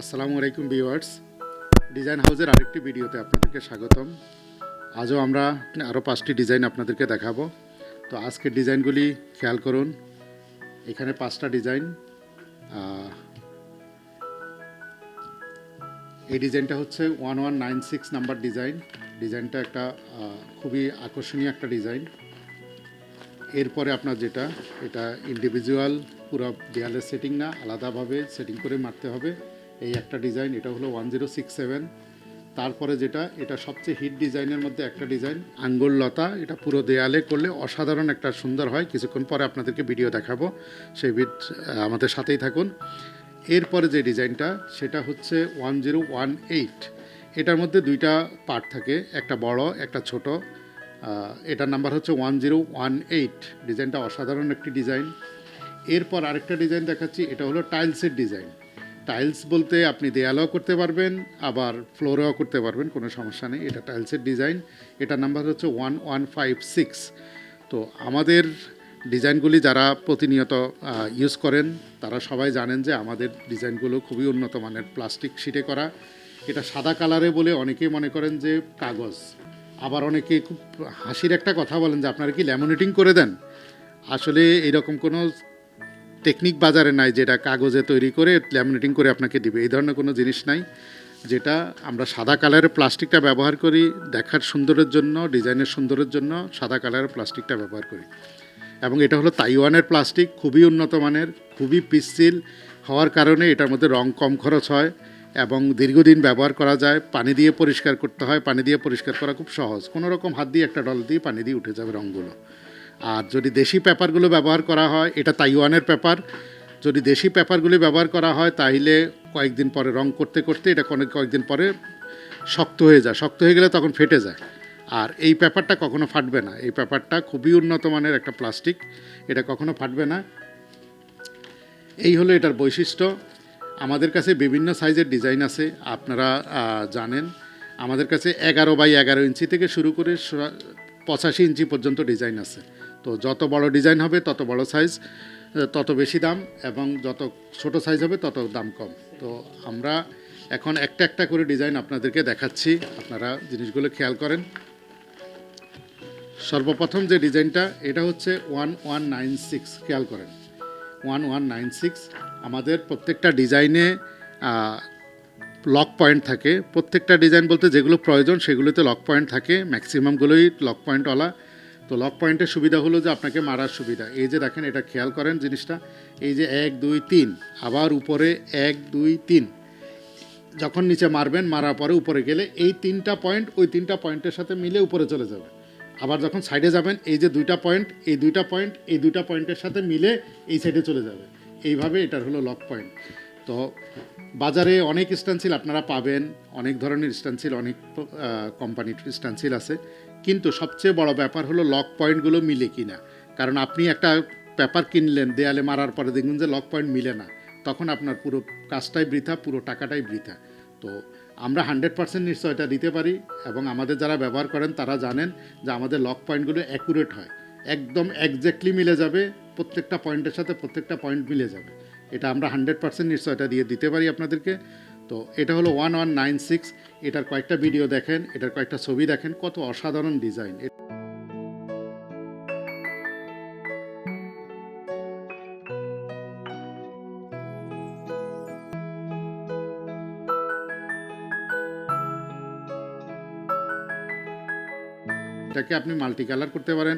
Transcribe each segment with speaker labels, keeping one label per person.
Speaker 1: আসসালামু আলাইকুম viewers. Design হাউসের আরেকটি ভিডিওতে আপনাদেরকে স্বাগতম। আজও আমরা আরও পাঁচটি ডিজাইন আপনাদেরকে দেখাবো। তো আজকের ডিজাইনগুলি খেয়াল করুন। এখানে পাঁচটা ডিজাইন এই ডিজাইনটা হচ্ছে one one nine six number design ডিজাইনটা একটা খুবই আকর্ষণীয় একটা ডিজাইন এরপরে আপনার যেটা, এটা ইন্ডিভিজুয়াল পুরো দেয়ালের সেটিং না, আলাদাভাবে সেটিং করে মারতে হবে। এই একটা ডিজাইন, এটা হলো ওয়ান জিরো সিক্স সেভেন। তারপরে যেটা, এটা সবচেয়ে হিট ডিজাইনের মধ্যে একটা ডিজাইন আঙ্গুল লতা এটা পুরো দেয়ালে করলে অসাধারণ একটা সুন্দর হয়। কিছুক্ষণ পরে আপনাদেরকে ভিডিও দেখাবো। সেই বিট আমাদের সাথেই থাকুন। এরপরে যে ডিজাইনটা, সেটা হচ্ছে ওয়ান জিরো ওয়ান এইট। এটার মধ্যে দুইটা পার্ট থাকে, একটা বড়, একটা ছোট। এটার নাম্বার হচ্ছে ওয়ান জিরো ওয়ান এইট। ডিজাইনটা অসাধারণ একটি ডিজাইন। এরপর আরেকটা ডিজাইন দেখাচ্ছি, এটা হলো টাইলসের ডিজাইন। টাইলস বলতে আপনি দেয়ালেও করতে পারবেন, আবার ফ্লোরেও করতে পারবেন, কোনো সমস্যা নেই। এটা টাইলসের ডিজাইন এটার নাম্বার হচ্ছে ওয়ান ওয়ান ফাইভ সিক্স তো আমাদের ডিজাইনগুলি যারা প্রতিনিয়ত ইউজ করেন, তারা সবাই জানেন যে আমাদের ডিজাইনগুলো খুবই উন্নত মানের প্লাস্টিক শিটে করা। এটা সাদা কালারে বলে অনেকেই মনে করেন যে কাগজ। আবার অনেকে খুব হাসির একটা কথা বলেন যে আপনারা কি ল্যামিনেটিং করে দেন? আসলে এরকম কোনো টেকনিক বাজারে নাই যেটা কাগজে তৈরি করে ল্যামিনেটিং করে আপনাকে দিবে। এই ধরনের কোনো জিনিস নাই, যেটা আমরা সাদা কালারের প্লাস্টিকটা ব্যবহার করি, দেখার সুন্দরের জন্য, ডিজাইনের সুন্দরের জন্য সাদা কালারের প্লাস্টিকটা ব্যবহার করি। এবং এটা হলো তাইওয়ানের প্লাস্টিক, খুবই উন্নত মানের, খুবই পিচ্ছিল হওয়ার কারণে এটার মধ্যে রং কম খরচ হয় এবং দীর্ঘদিন ব্যবহার করা যায়, পানি দিয়ে পরিষ্কার করতে হয়, পানি দিয়ে পরিষ্কার করা খুব সহজ। কোনো রকম হাত দিয়ে একটা ডল দিয়ে পানি দিয়ে উঠে যাবে রঙগুলো আর যদি দেশি পেপারগুলো ব্যবহার করা হয়, এটা তাইওয়ানের পেপার। যদি দেশি পেপারগুলি ব্যবহার করা হয় তাহলে কয়েকদিন পরে, রং করতে করতে এটা অনেক কয়েকদিন পরে শক্ত হয়ে যায়। শক্ত হয়ে গেলে তখন ফেটে যায়। আর এই পেপারটা কখনো ফাটবে না। এই পেপারটা খুবই উন্নত মানের একটা প্লাস্টিক। এটা কখনো ফাটবে না। এই হলো এটার বৈশিষ্ট্য। আমাদের কাছে বিভিন্ন সাইজের ডিজাইন আছে। আপনারা জানেন। আমাদের কাছে এগারো বাই এগারো ইঞ্চি থেকে শুরু করে পঁচাশি ইঞ্চি পর্যন্ত ডিজাইন আছে। তো যত বড় ডিজাইন হবে, তত বড় সাইজ তত বেশি দাম এবং যত ছোট সাইজ হবে, তত দাম কম। তো আমরা এখন একটা একটা করে ডিজাইন আপনাদেরকে দেখাচ্ছি। আপনারা জিনিসগুলো খেয়াল করেন। সর্বপ্রথম যে ডিজাইনটা, এটা হচ্ছে ওয়ান ওয়ান নাইন সিক্স খেয়াল করেন। ওয়ান ওয়ান নাইন সিক্স আমাদের প্রত্যেকটা ডিজাইনে লক পয়েন্ট থাকে। প্রত্যেকটা ডিজাইন বলতে যেগুলো প্রয়োজন, সেগুলোতে লক পয়েন্ট থাকে। ম্যাক্সিমামগুলোই লক পয়েন্টওয়ালা তো লক পয়েন্টের সুবিধা হলো যে আপনাকে মারার সুবিধা। এই যে দেখেন, এটা খেয়াল করেন জিনিসটা। এই যে এক, দুই, তিন, আবার উপরে এক, দুই, তিন। যখন নিচে মারবেন, মারার পরে উপরে গেলে এই তিনটা পয়েন্ট ওই তিনটা পয়েন্টের সাথে মিলে উপরে চলে যাবে। আবার যখন সাইডে যাবেন, এই যে দুইটা পয়েন্ট, এই দুইটা পয়েন্ট, এই দুইটা পয়েন্টের সাথে মিলে এই সাইডে চলে যাবে। এইভাবে এটার হলো লক পয়েন্ট। তো বাজারে অনেক স্ট্যান্সিল আপনারা পাবেন, অনেক ধরনের স্ট্যান্সিল অনেক কোম্পানির স্ট্যান্সিল আছে। কিন্তু সবচেয়ে বড় ব্যাপার হলো লক পয়েন্টগুলো মিলে কিনা। কারণ আপনি একটা পেপার কিনলেন, দেয়ালে মারার পরে দেখবেন যে লক পয়েন্ট মিলে না। তখন আপনার পুরো কাজটাই বৃথা, পুরো টাকাটাই বৃথা। তো আমরা হান্ড্রেড পার্সেন্ট নিশ্চয়তা দিতে পারি এবং আমাদের যারা ব্যবহার করেন তারা জানেন যে আমাদের লক পয়েন্টগুলো অ্যাকুরেট হয়। একদম একজ্যাক্টলি মিলে যাবে, প্রত্যেকটা পয়েন্টের সাথে প্রত্যেকটা পয়েন্ট মিলে যাবে। এটা আমরা হান্ড্রেড পার্সেন্ট নিশ্চয়তা দিয়ে দিতে পারি আপনাদেরকে। তো এটা হলো ওয়ান ওয়ান নাইন সিক্স এটার কয়েকটা ভিডিও দেখেন, এটার কয়েকটা ছবি দেখেন, কত অসাধারণ ডিজাইন এটাকে আপনি মাল্টি কালার করতে পারেন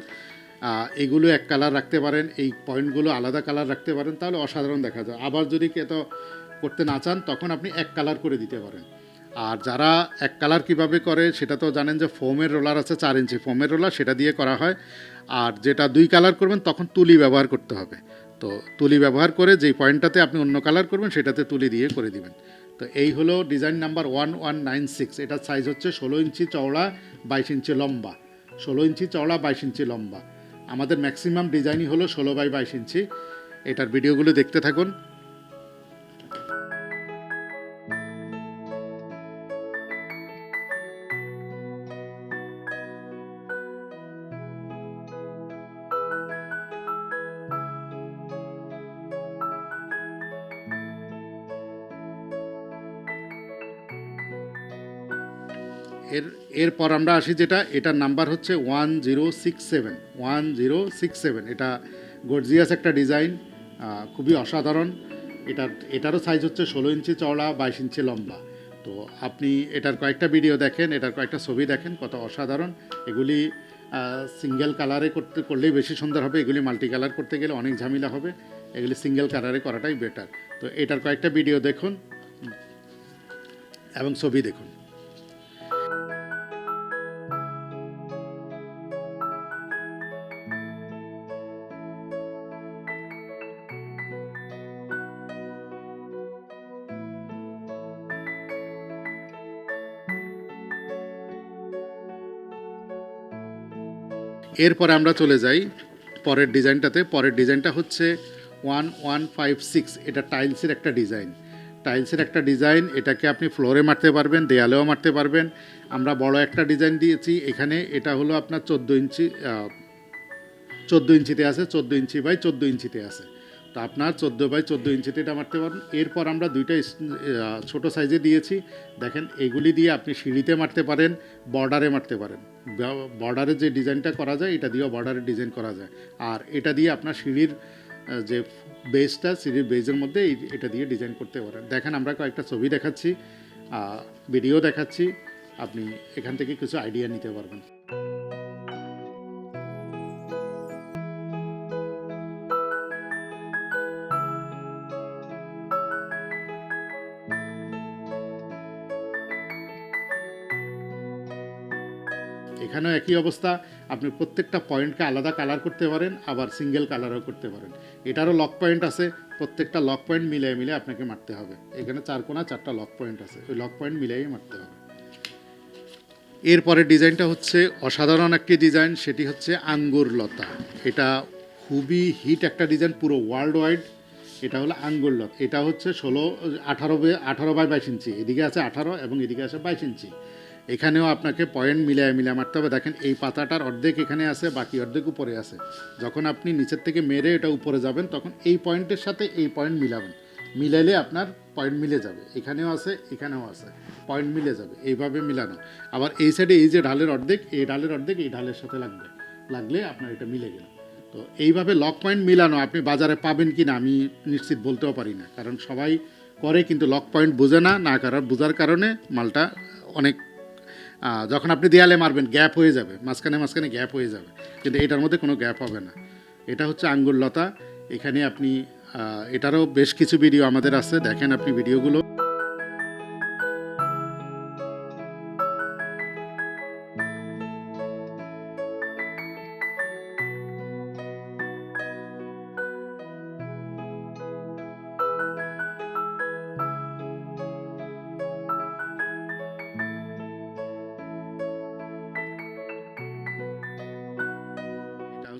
Speaker 1: এগুলো এক কালার রাখতে পারেন, এই পয়েন্টগুলো আলাদা কালার রাখতে পারেন, তাহলে অসাধারণ দেখা যায়। আবার যদি কেত করতে না চান, তখন আপনি এক কালার করে দিতে পারেন। আর যারা এক কালার কীভাবে করে, সেটা তো জানেন যে ফোমের রোলার আছে চার ইঞ্চি। ফোমের রোলার, সেটা দিয়ে করা হয়। আর যেটা দুই কালার করবেন, তখন তুলি ব্যবহার করতে হবে। তো তুলি ব্যবহার করে যেই পয়েন্টটাতে আপনি অন্য কালার করবেন, সেটাতে তুলি দিয়ে করে দিবেন। তো এই হলো design number one one nine six. এটার সাইজ হচ্ছে ষোলো ইঞ্চি চওড়া, বাইশ ইঞ্চি লম্বা। ষোলো ইঞ্চি চওড়া, বাইশ ইঞ্চি লম্বা। আমাদের ম্যাক্সিমাম ডিজাইনই হলো ষোলো বাই বাইশ ইঞ্চি। এটার ভিডিওগুলো দেখতে থাকুন। এরপর আমরা আসি যেটা, এটার নাম্বার হচ্ছে one zero six seven one zero six seven এটা গর্জিয়াস একটা ডিজাইন খুবই অসাধারণ। এটার, এটারও সাইজ হচ্ছে ষোলো ইঞ্চি চওড়া, বাইশ ইঞ্চি লম্বা। তো আপনি এটার কয়েকটা ভিডিও দেখেন, এটার কয়েকটা ছবি দেখেন, কত অসাধারণ। এগুলি সিঙ্গেল কালারে করতে, করলেই বেশি সুন্দর হবে। এগুলি মাল্টি কালার করতে গেলে অনেক ঝামেলা হবে। এগুলি সিঙ্গেল কালারে করাটাই বেটার তো এটার কয়েকটা ভিডিও দেখুন এবং ছবি দেখুন। এরপরে আমরা চলে যাই পরের ডিজাইনটাতে। পরের ডিজাইনটা হচ্ছে ওয়ান ওয়ান ফাইভ সিক্স। এটা টাইলসের একটা ডিজাইন। টাইলসের একটা ডিজাইন, এটাকে আপনি ফ্লোরে মারতে পারবেন, দেয়ালেও মারতে পারবেন। আমরা বড় একটা ডিজাইন দিয়েছি এখানে, এটা হলো আপনার চোদ্দ ইঞ্চি চোদ্দ ইঞ্চিতে আছে, চোদ্দ ইঞ্চি বাই চোদ্দ ইঞ্চিতে আছে। তো আপনার চোদ্দ বাই চোদ্দ ইঞ্চিতে এটা মারতে পারেন। এরপর আমরা দুইটা ছোট সাইজে দিয়েছি। দেখেন, এগুলি দিয়ে আপনি সিঁড়িতে মারতে পারেন, বর্ডারে মারতে পারেন। বর্ডারে যে ডিজাইনটা করা যায়, এটা দিয়েও বর্ডারে ডিজাইন করা যায়। আর এটা দিয়ে আপনার সিঁড়ির যে বেসটা, সিঁড়ির বেজের মধ্যে এটা দিয়ে ডিজাইন করতে পারেন। দেখেন, আমরা কয়েকটা ছবি দেখাচ্ছি ভিডিও দেখাচ্ছি। আপনি এখান থেকে কিছু আইডিয়া নিতে পারবেন। এখানেও একই অবস্থা। আপনি প্রত্যেকটা পয়েন্টকে আলাদা কালার করতে পারেন, আবার সিঙ্গেল কালারও করতে পারেন। এটারও লক পয়েন্ট আছে, প্রত্যেকটা লক পয়েন্ট মিলিয়ে মিলে আপনাকে মারতে হবে। এখানে চার কোনা, চারটা লক পয়েন্ট আছে, ওই লক পয়েন্ট মিলিয়েই মারতে হবে। এরপরের ডিজাইনটা হচ্ছে অসাধারণ একটি ডিজাইন, সেটি হচ্ছে আঙ্গুর লতা। এটা খুবই হিট একটা ডিজাইন, পুরো ওয়ার্ল্ড ওয়াইড এটা হলো আঙ্গুর লতা। এটা হচ্ছে ষোলো, আঠারো আঠারো বাই বাইশ ইঞ্চি। এদিকে আছে আঠারো এবং এদিকে আছে বাইশ ইঞ্চি। এখানেও আপনাকে পয়েন্ট মিলিয়ে মিলিয়ে মারতে হবে। দেখেন, এই পাতাটার অর্ধেক এখানে আছে, বাকি অর্ধেক উপরে আছে। যখন আপনি নিচের থেকে মেরে এটা উপরে যাবেন, তখন এই পয়েন্টের সাথে এই পয়েন্ট মিলাবেন। মিলাইলে আপনার পয়েন্ট মিলে যাবে। এখানেও আছে এখানেও আছে। পয়েন্ট মিলে যাবে। এইভাবে মিলানো। আবার এই সাইডে এই যে ঢালের অর্ধেক, এই ঢালের অর্ধেক এই ঢালের সাথে লাগবে। লাগলে আপনার এটা মিলে গেল। তো এইভাবে লক পয়েন্ট মিলানো আপনি বাজারে পাবেন কি না আমি নিশ্চিত বলতেও পারি না। কারণ সবাই করে, কিন্তু লক পয়েন্ট বোঝে না না করার, বোঝার কারণে মালটা অনেক যখন আপনি দেয়ালে মারবেন, গ্যাপ হয়ে যাবে, মাঝখানে মাঝখানে গ্যাপ হয়ে যাবে। কিন্তু এটার মধ্যে কোনো গ্যাপ হবে না। এটা হচ্ছে আঙ্গুর লতা। এখানে আপনি এটারও বেশ কিছু ভিডিও আমাদের আছে। দেখেন আপনি ভিডিওগুলো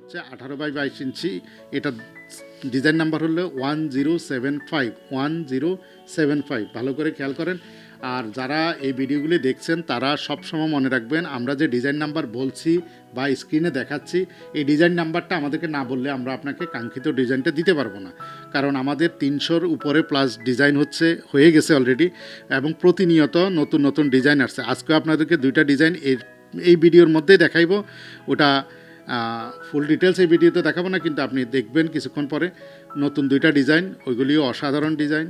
Speaker 1: হচ্ছে আঠারো বাই বাইশ ইঞ্চি। এটা ডিজাইন নাম্বার হলো one zero seven five, one zero seven five. ভালো করে খেয়াল করেন। আর যারা এই ভিডিওগুলি দেখছেন, তারা সবসময় মনে রাখবেন, আমরা যে ডিজাইন নাম্বার বলছি বা স্ক্রিনে দেখাচ্ছি, এই ডিজাইন নাম্বারটা আমাদেরকে না বললে আমরা আপনাকে কাঙ্ক্ষিত ডিজাইনটা দিতে পারব না। কারণ আমাদের তিনশোর উপরে প্লাস ডিজাইন হচ্ছে, হয়ে গেছে অলরেডি এবং প্রতিনিয়ত নতুন নতুন ডিজাইন আসছে। আজকে আপনাদেরকে দুইটা ডিজাইন এই এই ভিডিওর মধ্যেই দেখাইবো। ওটা ফুল ডিটেলস এই ভিডিওতে দেখাবো না, কিন্তু আপনি দেখবেন কিছুক্ষণ পরে নতুন দুইটা ডিজাইন ওইগুলিও অসাধারণ ডিজাইন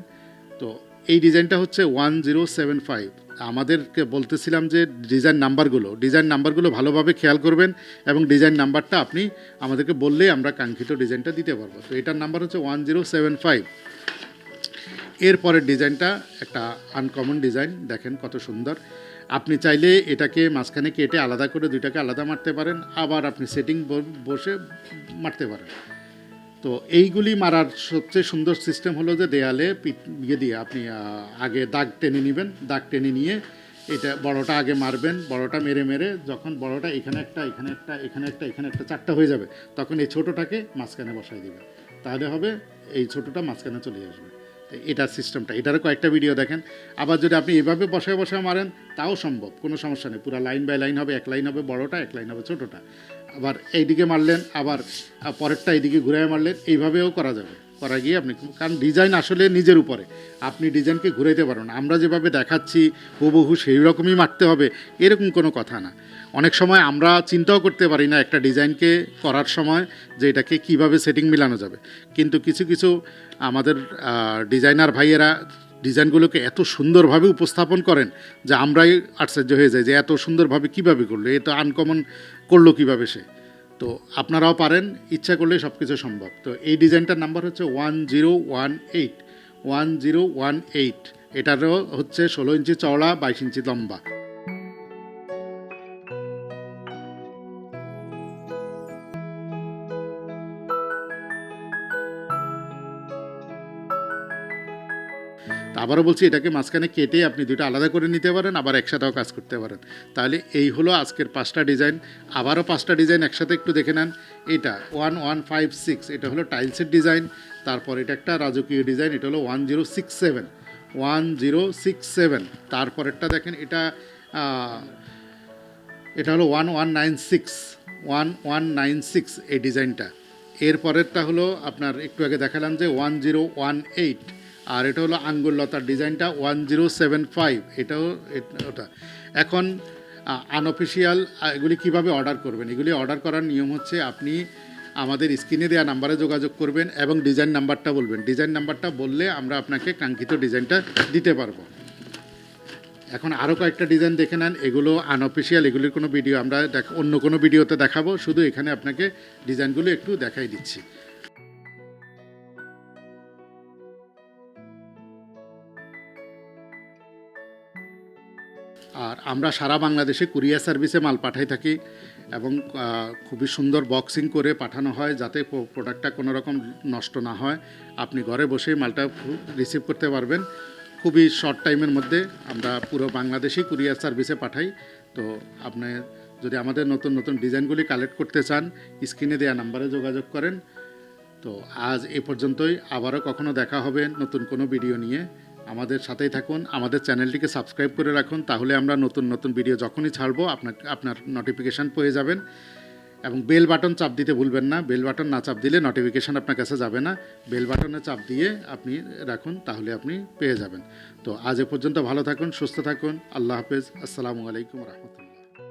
Speaker 1: তো এই ডিজাইনটা হচ্ছে ওয়ান জিরো সেভেন ফাইভ আমাদেরকে বলতেছিলাম যে ডিজাইন নাম্বারগুলো ডিজাইন নাম্বারগুলো ভালোভাবে খেয়াল করবেন এবং ডিজাইন নাম্বারটা আপনি আমাদেরকে বললেই আমরা কাঙ্ক্ষিত ডিজাইনটা দিতে পারব। তো এটার নাম্বার হচ্ছে ওয়ান জিরো সেভেন ফাইভ এরপরের ডিজাইনটা একটা আনকমন ডিজাইন দেখেন কত সুন্দর। আপনি চাইলে এটাকে মাঝখানে কেটে আলাদা করে দুইটাকে আলাদা মারতে পারেন, আবার আপনি সেটিং বসে মারতে পারেন। তো এইগুলি মারার সবচেয়ে সুন্দর সিস্টেম হলো যে দেয়ালে ইয়ে দিয়ে আপনি আগে দাগ টেনে নেবেন, দাগ টেনে নিয়ে এটা বড়টা আগে মারবেন, বড়টা মেরে মেরে যখন বড়টা এখানে একটা এখানে একটা এখানে একটা এখানে একটা চারটা হয়ে যাবে, তখন এই ছোটোটাকে মাঝখানে বসাই দিবেন। তাহলে হবে এই ছোটোটা মাঝখানে চলে আসবে। এটার সিস্টেমটা এটারও কয়েকটা ভিডিও দেখেন। আবার যদি আপনি এভাবে বসায় বসায় মারেন, তাও সম্ভব। কোনো সমস্যা নেই। পুরো লাইন বাই লাইন হবে। এক লাইন হবে বড়টা, এক লাইন হবে ছোটোটা। আবার এইদিকে মারলেন, আবার পরেরটা এইদিকে ঘুরে মারলেন। এইভাবেও করা যাবে। করা গিয়ে আপনি কারণ ডিজাইন আসলে নিজের উপরে। আপনি ডিজাইনকে ঘুরাইতে পারবেন না। আমরা যেভাবে দেখাচ্ছি, হুবহু সেই রকমই মারতে হবে। এরকম কোনো কথা না। অনেক সময় আমরা চিন্তাও করতে পারি না একটা ডিজাইনকে করার সময় যে এটাকে কীভাবে সেটিং মিলানো যাবে। কিন্তু কিছু কিছু আমাদের ডিজাইনার ভাইয়েরা ডিজাইনগুলোকে এত সুন্দরভাবে উপস্থাপন করেন যে আমরাই আশ্চর্য হয়ে যাই যে এত সুন্দরভাবে কীভাবে করল, এ তো আনকমন করল কীভাবে সে? তো আপনারাও পারেন, ইচ্ছা করলে সব কিছু সম্ভব। তো এই ডিজাইনটার নাম্বার হচ্ছে one zero one eight one zero one eight এটারও হচ্ছে ষোলো ইঞ্চি চওড়া, বাইশ ইঞ্চি লম্বা। আবারও বলছি, এটাকে মাঝখানে কেটে আপনি দুটো আলাদা করে নিতে পারেন, আবার একসাথেও কাজ করতে পারেন। তাহলে এই হলো আজকের পাঁচটা ডিজাইন। আবারও পাঁচটা ডিজাইন একসাথে একটু দেখে নেন। এটা ওয়ান ওয়ান ফাইভ সিক্স, এটা হলো টাইলসের ডিজাইন। তারপর এটা একটা রাজকীয় ডিজাইন, এটা হলো one zero six seven. One zero six seven. তারপরেরটা দেখেন, এটা এটা হলো one one nine six. One one nine six এই ডিজাইনটা। এর পরেরটা হলো আপনার একটু আগে দেখালাম যে ওয়ান জিরো ওয়ান এইট। আর এটা হলো আঙ্গুর লতার ডিজাইনটা ওয়ান জিরো সেভেন ফাইভ এটাও এট- ওটা। এখন আনঅফিসিয়াল এগুলি কীভাবে অর্ডার করবেন? এগুলি অর্ডার করার নিয়ম হচ্ছে আপনি আমাদের স্ক্রিনে দেওয়া নাম্বারে যোগাযোগ করবেন এবং ডিজাইন নাম্বারটা বলবেন। ডিজাইন নাম্বারটা বললে আমরা আপনাকে কাঙ্ক্ষিত ডিজাইনটা দিতে পারব। এখন আরও কয়েকটা ডিজাইন দেখে নেন। এগুলো আনঅফিসিয়াল এগুলির কোনো ভিডিও আমরা অন্য কোনো ভিডিওতে দেখাবো। শুধু এখানে আপনাকে ডিজাইনগুলো একটু দেখাই দিচ্ছি। আর আমরা সারা বাংলাদেশে কুরিয়ার সার্ভিসে মাল পাঠাই থাকি এবং খুবই সুন্দর বক্সিং করে পাঠানো হয় যাতে প্রোডাক্টটা কোনো রকম নষ্ট না হয়। আপনি ঘরে বসেই মালটা রিসিভ করতে পারবেন। খুবই শর্ট টাইমের মধ্যে আমরা পুরো বাংলাদেশেই কুরিয়ার সার্ভিসে পাঠাই। তো আপনি যদি আমাদের নতুন নতুন ডিজাইনগুলি কালেক্ট করতে চান, স্ক্রিনে দেওয়া নাম্বারে যোগাযোগ করেন। তো আজ এ পর্যন্তই। আবারও কখনো দেখা হবে নতুন কোনো ভিডিও নিয়ে। আমাদের সাথেই থাকুন, আমাদের চ্যানেলটিকে সাবস্ক্রাইব করে রাখুন, তাহলে আমরা নতুন নতুন ভিডিও যখনই ছাড়বো, আপনার আপনার নোটিফিকেশান পেয়ে যাবেন। এবং বেল বাটন চাপ দিতে ভুলবেন না বেল বাটন না চাপ দিলে নোটিফিকেশান আপনার কাছে যাবে না। বেল বাটনে চাপ দিয়ে আপনি রাখুন, তাহলে আপনি পেয়ে যাবেন। তো আজ এ পর্যন্ত ভালো থাকুন, সুস্থ থাকুন, আল্লাহ হাফেজ, আসসালামু আলাইকুম রহমতুল্লাহ।